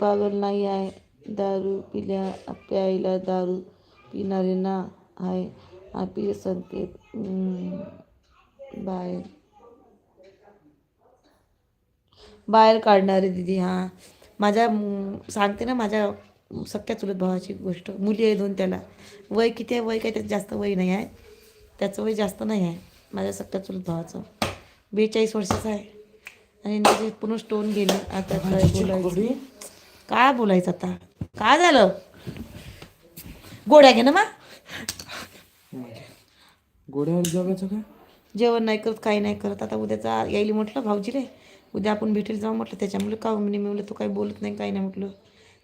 पागल नाही आहे. दारू पिल्या प्यायला दारू पिणारे ना आहे. आपले संकेत बाहेर. बाहेर काढणारे दिदी हां. माझ्या सांगते ना माझ्या सख्या चुलत भावाची गोष्ट. मुली आहे दोन त्याला. वय किती आहे? वय काही त्याचं जास्त वय नाही आहे. त्याचं वय जास्त नाही आहे. माझ्या सख्या चुलत भावाचं. बेचाळीस वर्षाचं आहे. आणि त्याचे पूर्ण स्टोन गेले. आता काय बोलायचं काय आता? काय झालं? गोड्या घे ना मा. गोड्यावर जगायचं का जेवण नाही करत काही नाही करत. आता उद्याचा यायली म्हटलं भाऊजीले. उद्या आपण भेटीला जाऊ म्हटलं. त्याच्यामुळे का म्हणे मी म्हटलं तू काही बोलत नाही काही नाही म्हटलं.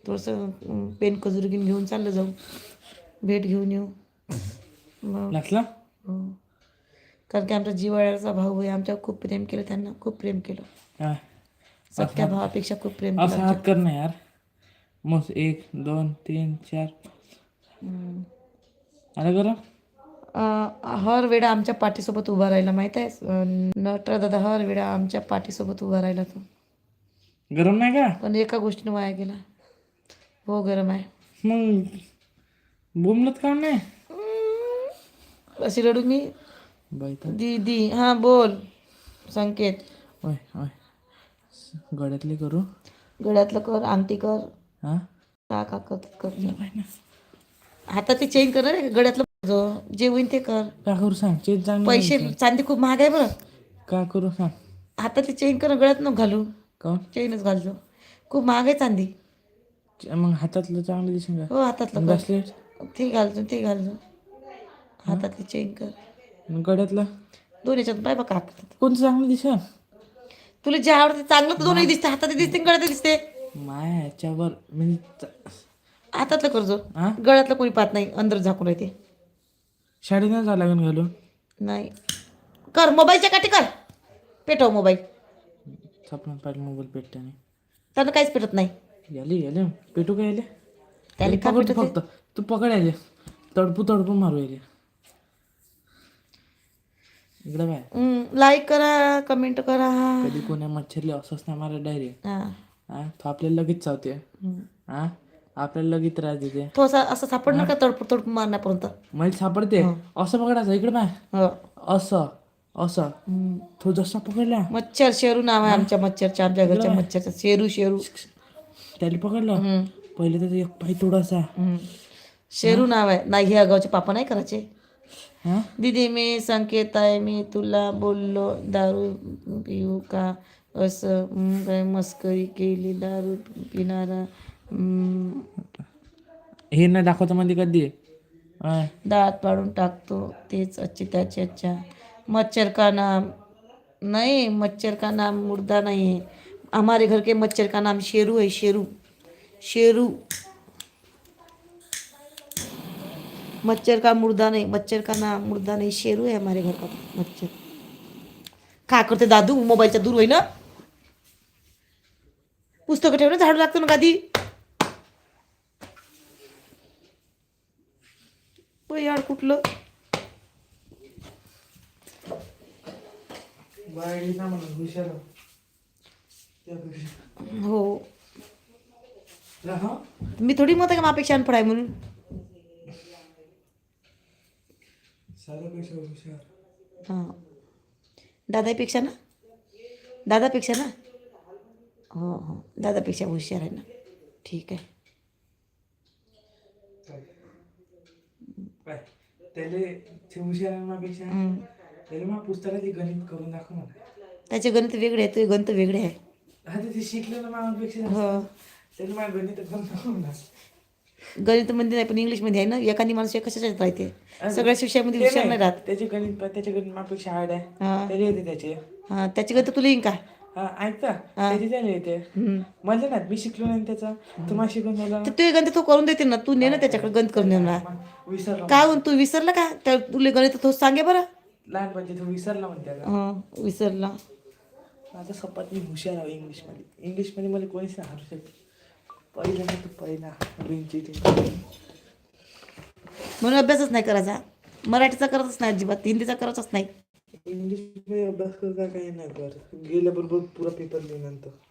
थोडंसं पेन घेऊन घेऊन चाललं जाऊ. भेट घेऊन येऊ. हो. कारण की आमचा जिवाळ्याचा भाऊ आहे. आमच्यावर खूप प्रेम केलं त्यांना. खूप प्रेम केलं. काय? सख्या भावापेक्षा खूप प्रेम केलं यार. मग एक दोन तीन चार. आलं करा अं, हर वेळा आमच्या पाठीसोबत उभा राहिला माहीत आहे? नटरा दादा हर वेळा आमच्या पाठीसोबत उभा राहिला तो. गरम नाही का? पण एका गोष्टीनं वाया गेला. हो गरम आहे. मग बोंबलत काम नाही? अशी रडू मी. बाई तर. दीदी हां बोल. संकेत. ओय ओय. गड्यातली करू? गळ्यातलं कर अंगठी कर. हा? का का कर हातातली चेन कर रे गळ्यातलं जो जे होईन ते कर. का करू सांग? चेन चांगली पैसे चांदी खूप महाग आहे बरं. का करू सांग? हातातली चेन कर गळ्यात नको घालू. काऊन चेनच घालतो. खूप महाग आहे चांदी. मग हातातलं चांगलं दिसेल का? हो हातातलं कर. ब्रेसलेट ते घालतो ते घालतो. हातातली चेन कर. मग गड्यातलं दोन याच्यात बाय बघा हातात. कोणतं चांगलं दिसेल? तुला जे आवडते चांगलं तर दोन्ही दिसते. हातात दिसते गळ्यात दिसते. माया ह्याच्यावर म्हणजे हातातलं करजो? हा? गळ्यातलं कोणी पाहत नाही अंदर झाकून राहते. शाळेनं जा लागून घालून? नाही. कर मोबाईलच्या काठी कर. पेटव मोबाईल. छपन पाहिजे मोबाईल पेटल्याने त्यांना काहीच पेटत नाही. याले याले पेटू का याले? त्याला का पकड पेटत फक्त. तू पकड याले. तडपू तडपू मारू याले. इकडे बाय लाईक करा कमेंट करा. कधी कोण्या मच्छरले असंच नाही मारा डायरेक्ट हा. हा? तो आपल्याला लगेच चावते. हा? आपल्याला लगेच त्रास देते तो असा असं सापडणार का? तडपड तडपड मारण्यापर्यंत. मला सापडते असं पकडायचं इकडे हो. असं असं. तो जसा पकडला. मच्छर शेरू नाव आहे आमच्या मच्छरच्या आमच्या घरच्या मच्छरच्या. शेरू शेरू. त्याला पकडलं. पहिले त्याचा एक पाय तोडासा हम्म. शेरू नाव आहे. नाही हे अगावचे पापा नाही करायचे? दीदी मी संकेत आहे मी तुला बोललो दारू पिऊ का? असं काय मस्करी केली दारू पिणारा हे नाही दाखवतं मध्ये कधी. दात पाडून टाकतो तेच अच्छे त्याचे अच्छा मच्छर का नाम नहीं मच्छर का नाम मुर्दा नहीं है हमारे घर के मच्छर का नाम शेरू है शेरू. शेरू. मच्छर का मुर्दा नहीं मच्छर का नाम मुर्दा नहीं शेरू है हमारे घर का मच्छर. काय करते दादू? मोबाईलच्या दूर होई ना? पुस्तकं ठेवणं झाडू लागतं ना गादी यार कुठलं? हो. मी थोडी मत का मापेक्षा अनपड आहे म्हणून? हां. दादापेक्षा ना? दादापेक्षा ना? हो हो. दादापेक्षा हुशार आहे ना. ठीक आहे. त्याले ते हुशारांपेक्षा हम्म. त्याला मग गणित करून दाखव मला त्याचे गणित वेगळे आहे तुझे गणित वेगळे आहे. ते शिकलं ना मामापेक्षा. हो. त्याला मला गणित करून दाखव ना. गणितमध्ये नाही पण इंग्लिशमध्ये आहे ना. एखादी माणूस कशाच्यात राहते? सगळ्याच विषयामध्ये ते हुशार नाही, नाही राहत. त्याचे गणित त्याचे गणित मापेक्षा हार्ड आहे. हां. त्याला येते त्याचे. हां त्याची गणित तुला येईन का? ऐकता. त्याचे येते. ना मी शिकलो नाही त्याचा. तुम्हाला शिकून झाला तर तुझे गणित तो करून देते ना. तू ने ना त्याच्याकडे गणित करून देणार. विसरला काय म्हणून तू विसरला का? त्या तुला गणित तो सांगे बरं. लहानपणी तो विसरला म्हणते विसरला. माझा सपाट मी हुशार आहे इंग्लिशमध्ये. इंग्लिशमध्ये मला कोणीच नाही हारू शकत. पहिला ना तो पहिला. बेंची म्हणून अभ्यासच नाही करायचा. मराठीचा करतच नाही अजिबात. हिंदीचा करतच नाही. इंग्लिशमध्ये अभ्यास करता काही नाही कर गेल्याबरोबर पुरा पेपर लिहिल्यानंतर.